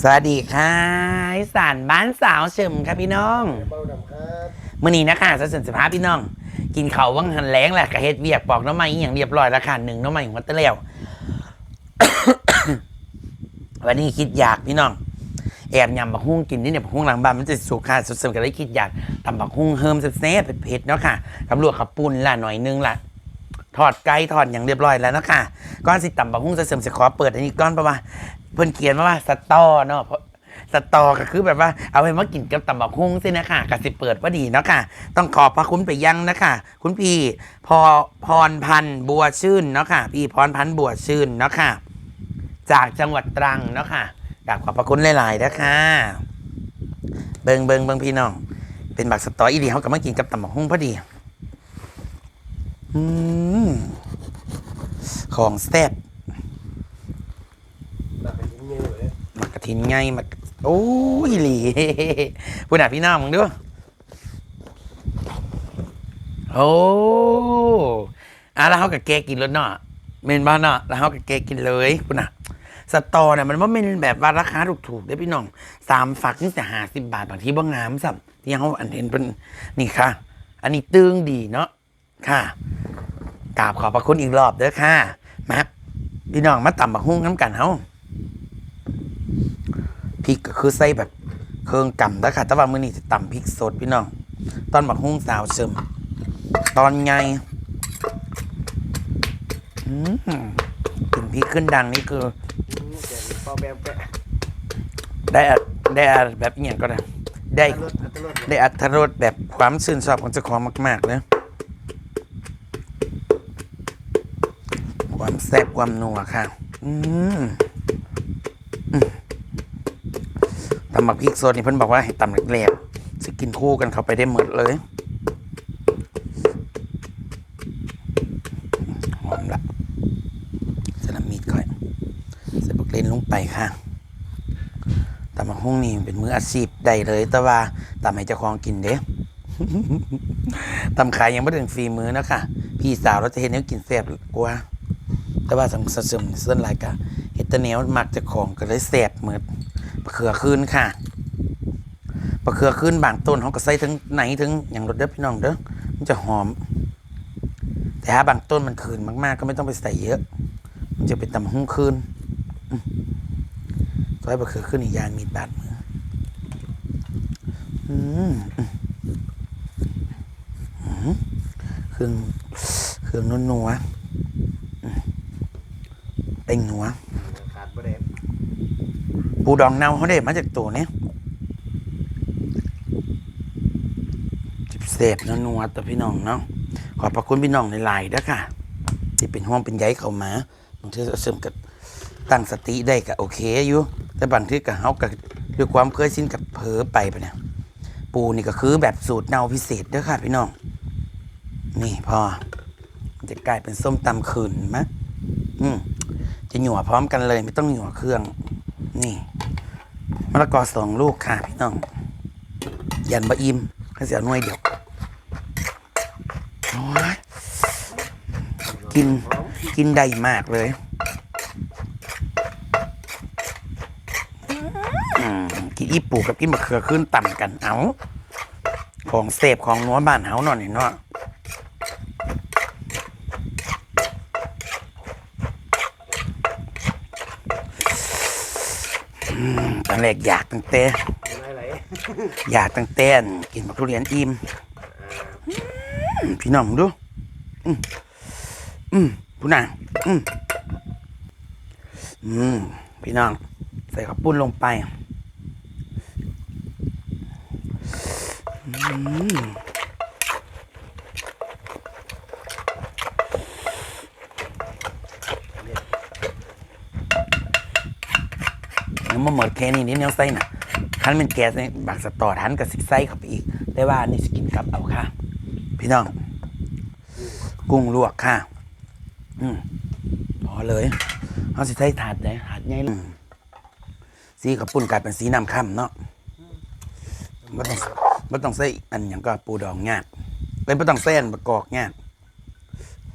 สวัสดีค่ะอีสานบ้านสาวเฉิมครับพี่น้องเบาดำครับมื่อนี้นะคะสัสนสภาพพี่น้อง กินเขาววังหันแล้งแหละกะเฮ็ดเวียกปอกหน้ำไม้อหย่างเรียบร้อยแล้วค่ะหนึ่งหน้ำไม้หัวตะแล้ววันนี้คิดอยากพี่น้อง แอบยำบักฮุ้งกินนี่เนี่ยบักฮุ้งหลังบ้านมันจะสุกค่ะสุดๆก็เลยคิดอยากทำบักฮุ้งเฮิมแซ่บๆเผ็ดๆเนาะค่ะตำรวจขับปุ่นละหน่อยนึงละทอดไก่ทอดอย่างเรียบร้อยแล้วเนาะค่ะก้อนสิตำบักฮุ้งจะเสริมจะขอเปิดอันนี้ก้อนประมาณ เพิ่นเขียนมาว่าสตอเนาะเพราะสตอก็คือแบบว่าเอาไปมากินกับตำบักฮุ้งสินะคะกสิเปิดว่าดีเนาะค่ะ ต้องขอบพระคุณไปยังนะคะคุณพี่พอพรพันธ์บัวชื่นเนาะค่ะ พี่พรพันธ์บัวชื่นเนาะค่ะ จากจังหวัดตรังเนาะค่ะกราบขอบพระคุณหลายๆนะคะเบิงเบิงเบิงพี่น้อง เป็นบักสตออีดีเขากับมากินกับตำบักหุ่งพอดีอืมของแซ่บ หนักเป็นชิ้นเงี้ยเลย หมักกระถินไงหมักโอ้ยหลีพูดหน่ะพี่น้องมึงด้วยโอ้อะแล้วเขากับแกกินรถเนาะเมนบ้านเนาะแล้วเขากับแกกินเลยพูดหน่ะสตอเนี่ยมันว่าเป็นแบบว่าราคาถูกๆได้อพี่น้องสามฝักนี่แต่หาสิบบาทบางทีบ้างงามสับที่เขาอันเห็นเป็นนี่ค่ะ อันนี้ตึงดีเนาะค่ะกราบขอบพระคุณอีกรอบเด้อค่ะมาพี่น้องมาต่ำบักหุ้งน้ำกันเฮา พริกก็คือใส่แบบเครื่องกำแล้วค่ะ แต่ว่ามื้อนี้จะต่ำพริกสดพี่น้อง ตอนบักหุ้งสาวเสริม ตอนไงอืมกลิ่นพริกขึ้นดังนี่คือ แกงเปาแบบแกะได้อะได้อะแบบอหย่างก็ได้ ได้ รสอัตรสได้อัตรสแบบความชื่นชอบของเจ้าของมากๆนะความแซ่บความนัวค่ะ อืมอืมำหมักพริกสดนี่เพิ่นบอกว่าให้ตำแรกๆจะกินคู่กันเข้าไปได้หมดเลยหอมละสลัมมีดก่อยใส่บักเลนลงไปค่ะตำบักหุ่งนี่เป็นมืออาชีพได้เลย แต่ว่าตำให้เจ้าของกินเด้ตำขายยังไม่ถึงฟรีมือนะค่ะ พี่สาวเราจะเห็นเนี้ยกินแซ่บกว่า แต่ว่าสังสมเส้นลายกะเห็ดตะเหนียวมักเจะของก็เลยแซ่บเหมือนเขือคืนค่ะ ปลาเขือคืนบางต้นเขาก็ใส่ถึงไหนถึงอย่างรสเด้อพี่น้องเด้อมันจะหอม แต่ถ้าบางต้นมันคืนมาก ๆ ก็ไม่ต้องไปใส่เยอะ มันจะเป็นตำบักหุ่งคืนซอยบะเขือขึ้นอีกอย่างมีดบาดมืออืมอืมเครื่องเครื่องนุ่นนัวอืมเต็งนัวขาดประเด็นปูดองเน่าเขาได้มาจากตัวเนี้ยจิบ เสพนัวนัวๆตัวพี่น้องเนาะขอบพระคุณพี่น้องในไลน์ด้วยค่ะ ที่เป็นห่วงเป็นใยเข้ามาบางทีเราเสริมกับตั้งสติได้ก็โอเคอยู่แต่บางทีก็เฮากับด้วยความเคยชินกับเผลอไปปะเนี่ยปูนี่ก็คือแบบสูตรเนาพิเศษด้อค่ะ พี่น้อง นี่พอจะกลายเป็นส้มตำขืนเห็นไหมอืมจะหยั่วพร้อมกันเลย ไม่ต้องหยั่วเครื่อง นี่มะละกอสองลูกค่ะ พี่น้อง ยันบะอิมข้าเสียหน่วยเดียวโอ้ย กินกินได้มากเลยอืมกินอีปูกับกินมะเขือขึ้นต่ำกันเอาของเสพของนัวบ้านเฮาหน่อยเนาะอืมตอนแรกอยากตั้งแต่ไหลอยากตั้งแต่นกินมะทุเรียนอิ่มอืมพี่น้องดู อืม อืมผู้นางอืมอืมพี่น้อง ใส่ข้าวปุ้นลงไปอืมยังมาหมดแค่นี้นิดเดียวใส่น่ะคันเป็นแก๊สเนี่ยบักสตอทันกับสิใส่เข้าไปอีกแต่ว่านี่สกินกับเอาค่ะ พี่น้อง กุ้งลวกค่ะ พอเลยเขาสิใช้ถาดเลยถาดใหญ่เลยสีกับปุ่นกลายเป็นสีน้ำค่ำเนาะไม่ต้องไม่ต้องใส่อันอย่างก็ปูดองงากเลยไม่ต้องใส่อันประกอบงาก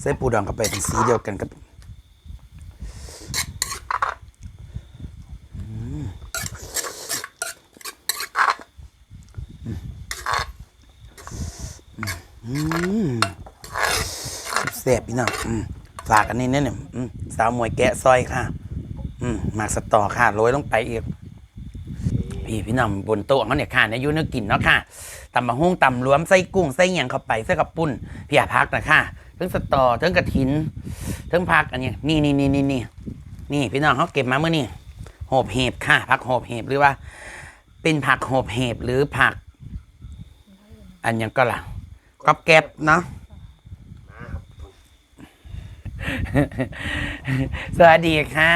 ใส่ปูดองก็ไปเป็นสีเดียวกันกับแซ่บอีน่ะอืม ฝากอันนี้เนี่ยสาวมวยแกะซอยค่ะอืมหมากสตอค่ะโรยลงไปอีก พี่พี่น้องบนโต๊ะเขาเนี่ยค่ะในอยูนื้อกินเนาะค่ะตำมะฮุ่งตำรวมไส้กุ้งไส้หยังเข้าไปไส้กับปุ้นพี่อาพักนะค่ะทั้งสตอทั้งกระถินทั้งผักอันนี้นี่นี่นี่นี่นี่นี่พี่น้องเขาเก็บมาเมื่อนี่โหบเห็บค่ะ ผักโหบเห็บหรือว่า เป็นผักโหบเห็บหรือผัก อันยังก็ล่ะก๊อบแก๊บเนาะ สวัสดีค่ะ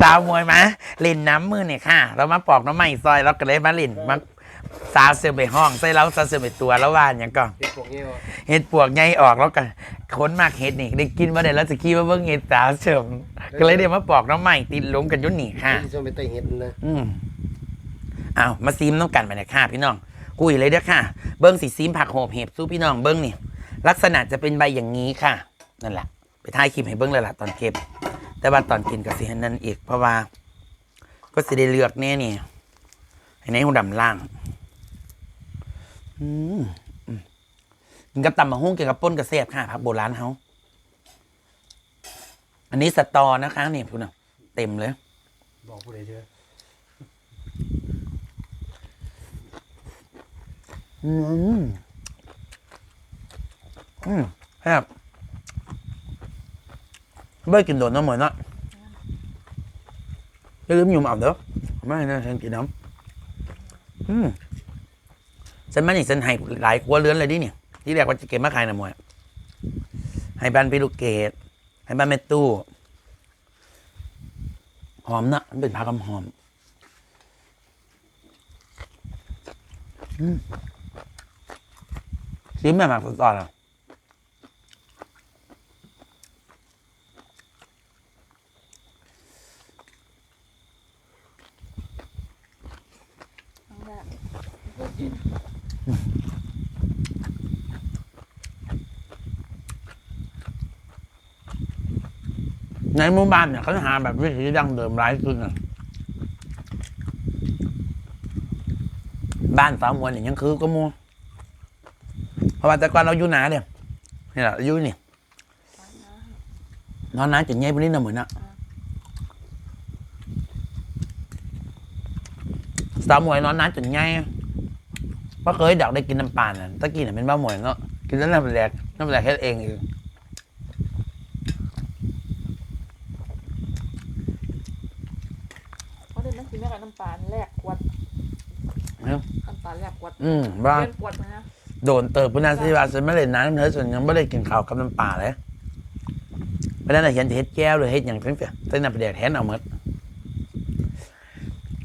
สาวมวยมาเล่นน้ำมือเนี่ยค่ะ เรามาปอกน้ำใหม่ซอยแล้วก็เลยมาเล่นมาสาวเสือไปห้องใส่แล้วสาวเสือไปตัวแล้วว่าอย่างก็เด็กพวกนี้วะเห็ดปวกใหญ่ออกแล้วก็ค้นมากเห็ดนี่ได้กินมาได้แล้วจะคิดว่าเบิ่งเห็ดสาวเสือก็เลยได้มาปอกน้ำใหม่ติดหลุมกันอยุ่นนี่ค่ะที่ชมไปเตะเห็ดนะอืมเอามาซีมต้องกันไปนะค่ะ พี่น้องกุยเลยเด้อค่ะ เบิ้งสีซีมผักโหบเห็บสู้พี่น้องเบิ้งนี่ลักษณะจะเป็นใบอย่างนี้ค่ะนั่นแหละ ไปถ่ายคลิปให้เบิ้งเลยล่ะตอนเก็บ แต่ว่าตอนกินก็สิให้นั่นอีก เพราะว่า ก็สิได้เลือกแน่นี่ให้ในหูดำล่างอืมอืมกินกับตำมะฮุ่งเกี่ยวกับป้นกระเสียบค่ะผักโบราณเขาอันนี้สตอนะคะนี่พี่น้องเต็มเลย บอกผู้ใดเชื่ออืมอืมครับ ไม่กินโดนน้ำเหมือนนะอย่าลืมยุ่มเอาเด้อไม่นะฉันกินน้ำอืมฉันมานี่ฉันให้หลายครัวเรือนเลยดิเนี่ยที่แรกว่าจะเก็บมาขายนะมวยให้บ้านพี่ลูกเกดให้บ้านแม่ตู้หอมนะมันเป็นผักกำหอมชิมแบบหมักสดๆอะ ในหมู่บ้านเนี่ยเขาหาแบบวิธีดั้งเดิมร้ายสุดน่ะบ้านสาวมวลเนี่ยยังคือก็มัวเพราะว่าแต่ก่อนเราอยู่หนาเนี่ยนี่แหละอยู่นี่นอนน้าจะเงี้ยไปนิดหน่อยเหมือนน่ะสาวมวยนอนน้าจนเงี้ย เพราะเคยดักได้กินน้ำปลาน่ะตะกี้น่ะเป็นบ้ามวยเนาะกินแล้วน้ำแหลกน้ำแหลกเฮ็ดเองเองเพราะเดี๋ยวนั้นสิแม่กับน้ำตาลแลกกวดเอ้าน้ำตาลแลกกวดอืมบ้าเล่นกวดนะฮะโดนเติบพุนาสิว่าฉันไม่เล่นน้ำเธอส่วนยังไม่ได้กินข้าวกับน้ำปลาเลยเพราะฉะนั้นนะเห็นจะเฮ็ดแก้วหรือเฮ็ดอย่างเพิ่งเสียเส้นน้ำแดดแทนเอาหมด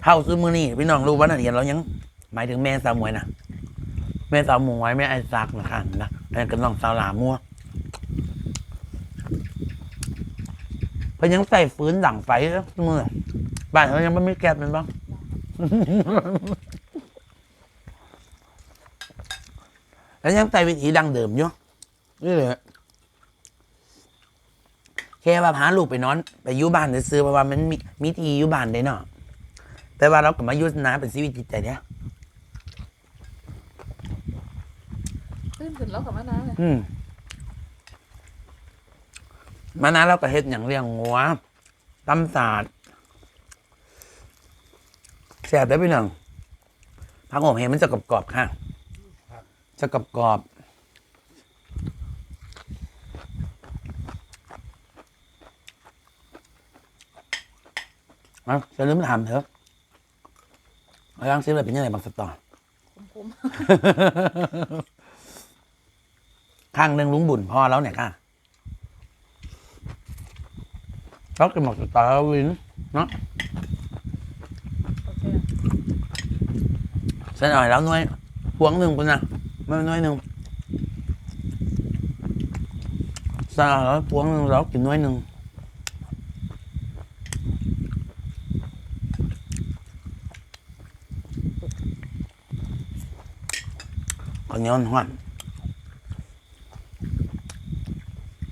เท่าซื้อมือนี่พี่น้องรู้ว่าน่ะเห็นเรายังหมายถึงแม่สาวมวยนะ แม่สาวมวยแม่ไอซักนะคะนะแม่กับน้องสาวหลามัวเพราะยังใส่ฟืนดั่งไฟแล้วมือบ้านเขายังไม่มีแก๊สเป็นบ้างแล้วยังใส่วิธีดังเดิมอยู่นี่เลยแค่ว่าพาลูกไปนอน ไปยู่บ้านซื้อเพราะว่ามันมีมีทีอยู่บ้านได้เนาะแต่ว่าเราก็มายุทธนาเป็นชีวิตจิตใจเนี่ย ขึ้นขึ้นแล้วกับมะนาวเลยอืมมานานเราก็เฮ็ดอย่างเลี้ยงงัวตำศาสตร์แซ่บได้พี่หนึ่งผักโขมเห็นมันจะกรอบๆค่ะ จะกรอบๆเอาจะลืมถามเถอะเอาย่างซิเลยเป็นยังไงบางสตอคม ข้างหนึ่งลุงบุญพอแล้วเนี่ยค่ะชอบกินหมกสตอวินเนาะเส้นอ่อยแล้วน้อยพวงหนึ่งคุณนะไม่น้อยหนึ่งเส้นอ่อยแล้วพวงหนึ่งแล้วกินน้อยหนึ่งขอนย้อนหวาน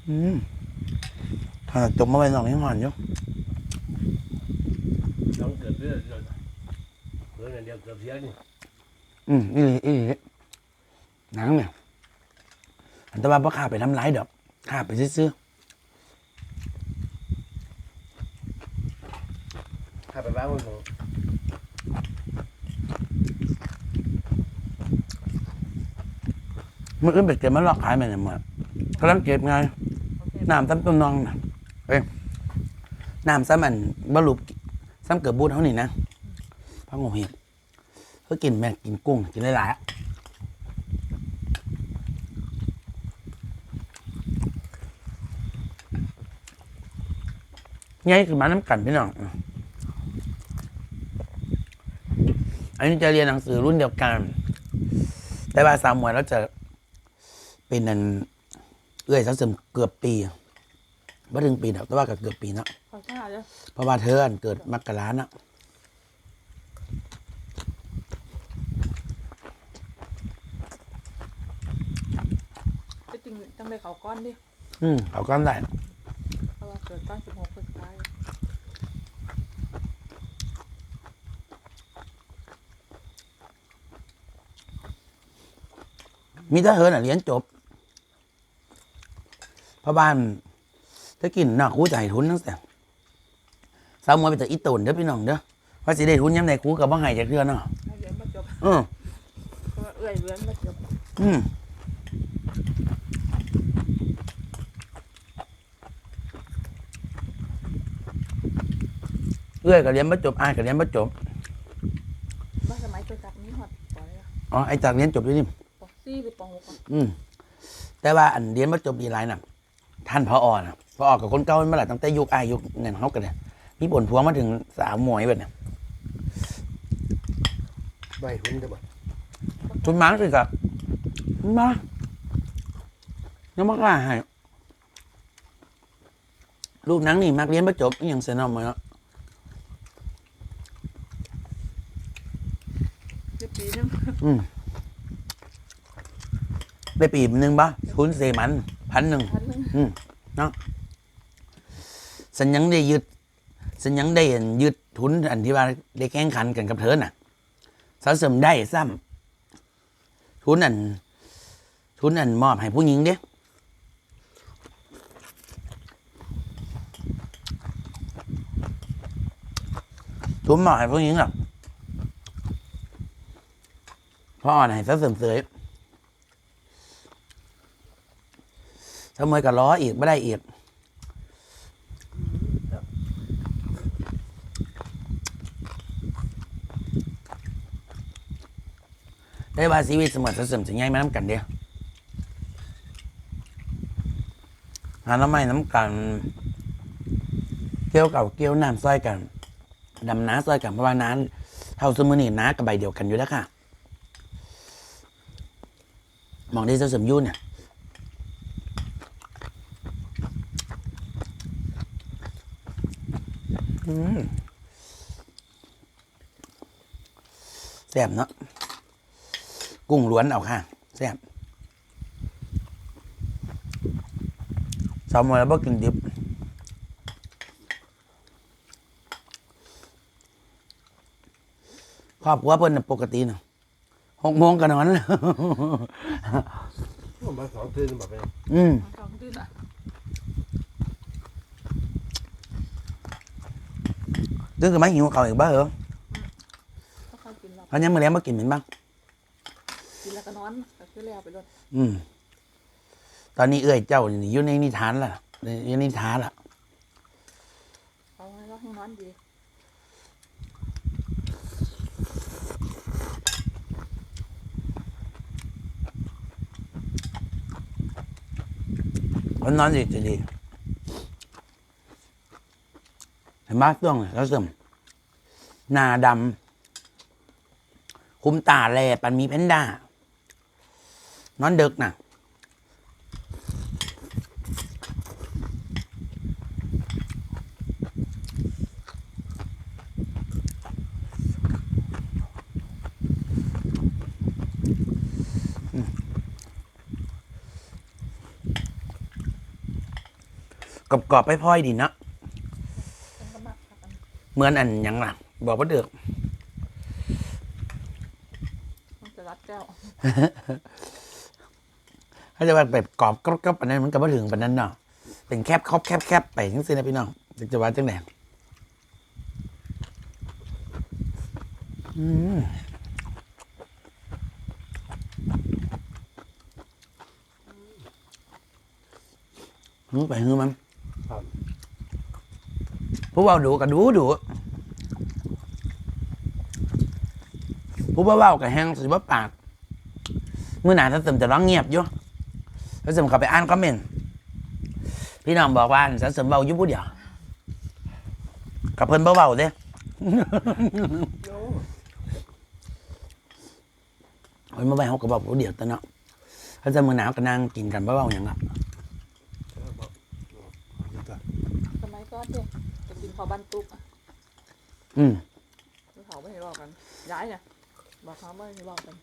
อืมถ้าจมมาไปหน่องยังหวานอยู่น้องเกิดเรื่องเรื่องเรื่องเดียวเกือบเสียนี่อืมอีหลีอีหลีหนังเนี่ยอันแต่ว่าพ่อข้าไปทำร้ายดอกข้าไปซื้อถ้าไปบ้านมันของๆมื่ออื่นไปเก็บมาลอกขายไปเนี่ยหมดกำลังเก็บไงโอเค น้ำซ้ำต้นนองนะเอ้ยน้ำซ้ำอันบรรลุซ้ำเกือบบูดเท่านี้นะพังโงเห็ดเพื่อกินแม่งกินกุ้งกินหลายๆอะไงคือมาน้ำกันพี่น้องอันนี้จะเรียนหนังสือรุ่นเดียวกัน แต่ว่าสามวันแล้วจะเป็นนัน เอื้อยสักเสริมเกือบปีไม่ถึงปีดอกแต่ว่าก็เกือบปีเนาะขอชาเด้อเพราะว่าเธออันเกิดมกราเนาะไปจริงจังเลยเขาก้อนดิอืมเขาก็ได้เพราะว่าเกิดก้อนสิบหกพฤษภาคมมีถ้าเธอน่ะเรียนจบเพ ราะบ้านถ้ากินน่ะครูจะให้ทุนตั้งแต่สาวมวยไปแต่อีตุนเด้อพี่น้องเด้อว่าสิได้ทุนย้ำใดครูกับว่าให้จากเดือนเนาะให้เรียนมาจบเออเพราะว่าเอื้อยเรียนมาจบอืมเอื้อยก็เรียนมาจบอายก็เรียนมาจบว่าสมัยไปจับนี้หอดปล่อยอะอ๋อไอจากเรียนจบอยู่นี่ปอกซี่หรือปองหกอะอืมแต่ว่าอันเรียนมาจบดีไรน่ะ ท่านพออ่นะพอออกกับคนเก่าเมื่อไหร่ตั้งแต่ยุคอายุคเงินเขากันเนี่ยมีผลพวงมาถึงสาวหมวยแบบเนี่ยใบหุ้นได้บ่คุณมาสิกับมายังมากล้าให้ลูกหนังนี่มักเรียนมาจบอหย่างเซนอมมาเนาะเดี๋ยวปีนึงอืมได้ปีหนึ่งปะทุนเซมันพันหนึ่งพันหนึงอืม เนาะสัญญังได้ยึดสัญญังได้ยึดทุนอันที่ว่าได้แข่งขันกันกับเธอน่ะสะสมได้ซ้ำทุนอัน ทุนอันมอบให้ผู้หญิงเด้ทุนมอบให้ผู้หญิงหรอพราะอ่อนให้สะสมเสย ทำไมก็ล้ออีกไม่ได้อีกได้ว่าชีวิตสมรสเสริมสิง่ายมาน้ำกันเดียวหาน้ำไม้น้ำกัน เกี่ยวก่าเกี่ยวน้ำซอยกันดำน้าซอยกันเพราะว่าน้ำเท่าสมือนี่น้ากับใบเดียวกันอยู่แล้วค่ะ มองได้เสริมยุ่นเนี่ย อืม แซ่บเนาะกุ้งล้วนเอาค่ะแซ่บสาวมวยแล้วบ่กินดิบครอบครัวเพิ่นน่ะปกติน่ะหกโมงก็นอนแล้วผมมาสองตื่นแบบนี้ อืม สองดื้ออะ ตึ้งก็ไม่หิวเขาวอีกบ้าเหรอถ้าเขากินเราเพราะยังมื้อแลงบ่กินเหม็นบ้าง กินแล้วก็นอนก็คือแล้วไปรถอืม ตอนนี้เอื้อยเจ้านี่อยู่ในนิทานล่ะอยู่ในนิทานล่ะเอาไว้แล้วให้นอนดีเขานอนดีจะดี เห็นไหมต้องเขาเสริมหน้าดำ คุมตาแลปันมีแพนด้า นอนดึกน่ะกรอบๆไปพลอยดีนะ มันก็มากครับอัน เหมือนอันหยังล่ะ บอกว่าเดือกมันจะรัดแก้วเขาจะว่าแบบกรอบกรอบกรอบปานนั้นมันก็บ่ถึงปานนั้นเนาะเป็นแคบครอบแคบแคบไปจังซี่นะพี่น้องจะว่าจังไดอืมหือไปหือมันครับ ผู้เบาดูก็ดูดูผู้เบาๆกับแห้งสิบ่ปากเมื่อหนาถ้าเสริมจะร้องเงียบอยู่ถ้าเสริมเขาไปอ่านคอมเมนต์พี่น้องบอกว่าถ้าเสริมเบาอยู่ผู้เดียวกับเพิ่นเบาๆเด้โอ้เฮ้ยเมื่อไหร่เขาก็บอกผู้เดียวแต่เนาะถ้าเสริมมือหนาวก็นั่งกินกันเบาๆอย่างละสมัยก่อนเด้จะกิ นข้าวบันตุกอะอืมที่เขาไม่ให้บอกกัน ย้ายเนี่ยบอกเขาไม่ให้บอกกัน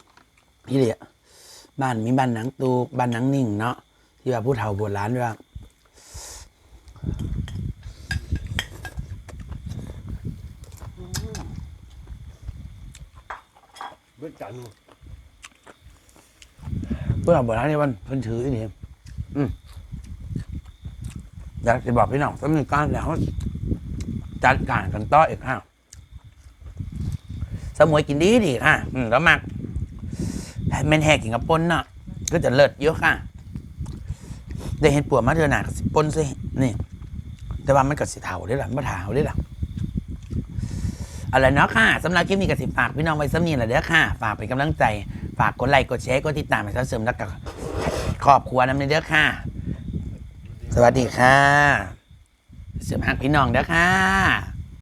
พี่เดียบ้านมีบ้านหนังตูกบ้านหนังนิ่งเนาะที่ว่าผู้เฒ่าโบราณว่าเบิดจันทร์ ผู้เฒ่าโบราณนี่มันเพิ่นถือนี่อืมอยากจะบอกพี่น้องสำนึกการแล้ว จัดการกันต่ออีกค่ะสมุยกินดีดีค่ะอืมแล้วมักแมนแหกกินกับปนเนาะก็จะเลิศเยอะค่ะได้เห็นปวดมาเดือนหนาก็สิปนสินี่ แต่ว่ามันก็สิเถาได้หรอไม่เถาได้หรออะไรเนาะค่ะสำหรับคลิปนี้ก็สิฝากพี่น้องไว้สำนีแหละเด้อค่ะ ฝากเป็นกำลังใจ ฝากกดไลค์กดแชร์กดติดตามให้เสริมแล้วก็ครอบครัวน้ำในเด้อค่ะ สวัสดีค่ะ เสริมหักพี่น้องเด้อค่ะ